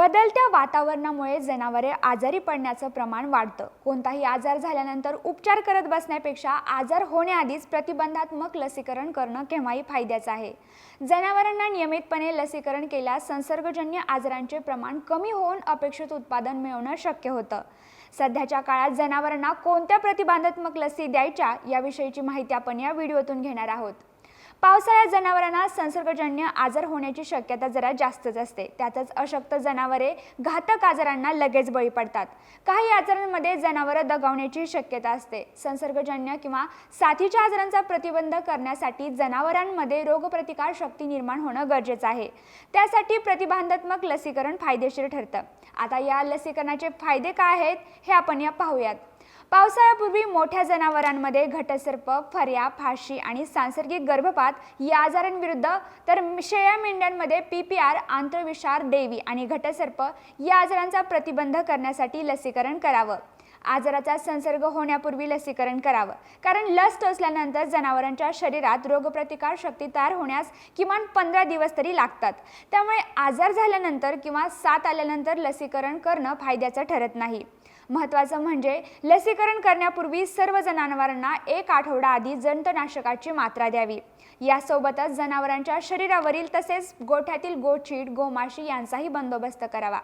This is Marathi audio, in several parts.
बदलत्या वातावरणामुळे जनावरे आजारी पडण्याचं प्रमाण वाढतं. कोणताही आजार झाल्यानंतर उपचार करत बसण्यापेक्षा आजार होण्याआधीच प्रतिबंधात्मक लसीकरण करणं केव्हाही फायद्याचं आहे. जनावरांना नियमितपणे लसीकरण केल्यास संसर्गजन्य आजारांचे प्रमाण कमी होऊन अपेक्षित उत्पादन मिळवणं शक्य होतं. सध्याच्या काळात जनावरांना कोणत्या प्रतिबंधात्मक लसी द्यायच्या याविषयीची माहिती आपण या व्हिडिओतून घेणार आहोत. पावसाळ्यात जनावरांना संसर्गजन्य आजार होण्याची शक्यता जरा जास्तच असते. त्यातच अशक्त जनावरे घातक आजारांना लगेच बळी पडतात. काही आजारांमध्ये जनावरं दगावण्याची शक्यता असते. संसर्गजन्य किंवा साथीच्या आजारांचा प्रतिबंध करण्यासाठी जनावरांमध्ये रोगप्रतिकार शक्ती निर्माण होणं गरजेचं आहे. त्यासाठी प्रतिबंधात्मक लसीकरण फायदेशीर ठरतं. आता या लसीकरणाचे फायदे काय आहेत हे आपण या पाहूयात. पावसाळ्यापूर्वी मोठ्या जनावरांमध्ये घटसर्प फर्या फाशी आणि सांसर्गिक गर्भपात या आजारांविरुद्ध तर शेळ्या मेंढ्यांमध्ये पी पी आर आंतरविषार देवी आणि घटसर्प या आजारांचा प्रतिबंध करण्यासाठी लसीकरण करावं. आजाराचा संसर्ग होण्यापूर्वी लसीकरण करावं. कारण लस टोचल्यानंतर जनावरांच्या शरीरात रोगप्रतिकार शक्ती तयार होण्यास किमान पंधरा दिवस तरी लागतात. त्यामुळे आजार झाल्यानंतर किंवा साथ आल्यानंतर लसीकरण करणं फायद्याचं ठरत नाही. महत्त्वाचं म्हणजे लसीकरण करण्यापूर्वी सर्व जनावरांना एक आठवडा आधी जंतनाशकाची मात्रा द्यावी. यासोबतच जनावरांच्या शरीरावरील तसेच गोठ्यातील गोचीड गोमाशी यांचाही बंदोबस्त करावा.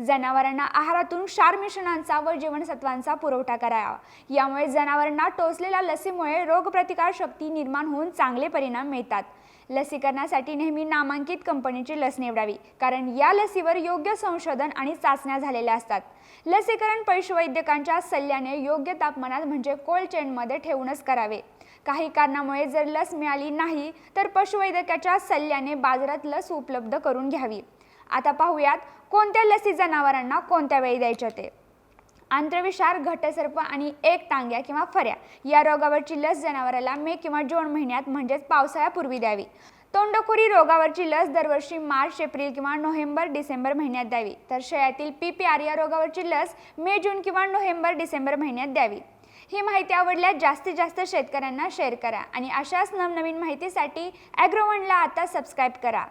जनावरांना आहारातून क्षार मिश्रणांचा व जीवनसत्वांचा पुरवठा करावा. यामुळे जनावरांना टोचलेल्या लसीमुळे रोगप्रतिकार शक्ती निर्माण होऊन चांगले परिणाम मिळतात. लसीकरणासाठी नेहमी नामांकित कंपनीची लस निवडावी कारण या लसीवर योग्य संशोधन आणि चाचण्या झालेल्या असतात. लसीकरण पशुवैद्यकांच्या सल्ल्याने योग्य तापमानात म्हणजे कोल्ड चेनमध्ये ठेवूनच करावे. काही कारणामुळे जर लस मिळाली नाही तर पशुवैद्यकाच्या सल्ल्याने बाजारात लस उपलब्ध करून घ्यावी. आता पाहूयात कोणत्या लसी जनावरांना कोणत्या वेळी द्यायच्या ते आंत्रविषार घटसर्प आणि एक टांग्या किंवा फऱ्या या रोगावरची लस जनावराला मे किंवा जून महिन्यात म्हणजेच पावसाळ्यापूर्वी द्यावी. तोंडखोरी रोगावरची लस दरवर्षी मार्च एप्रिल किंवा नोव्हेंबर डिसेंबर महिन्यात द्यावी. तर शेळ्यातील पी पी आर या रोगावरची लस मे जून किंवा नोव्हेंबर डिसेंबर महिन्यात द्यावी. ही माहिती आवडल्यास जास्तीत जास्त शेतकऱ्यांना शेअर करा आणि अशाच नवनवीन माहितीसाठी ॲग्रोवनला आता सबस्क्राईब करा.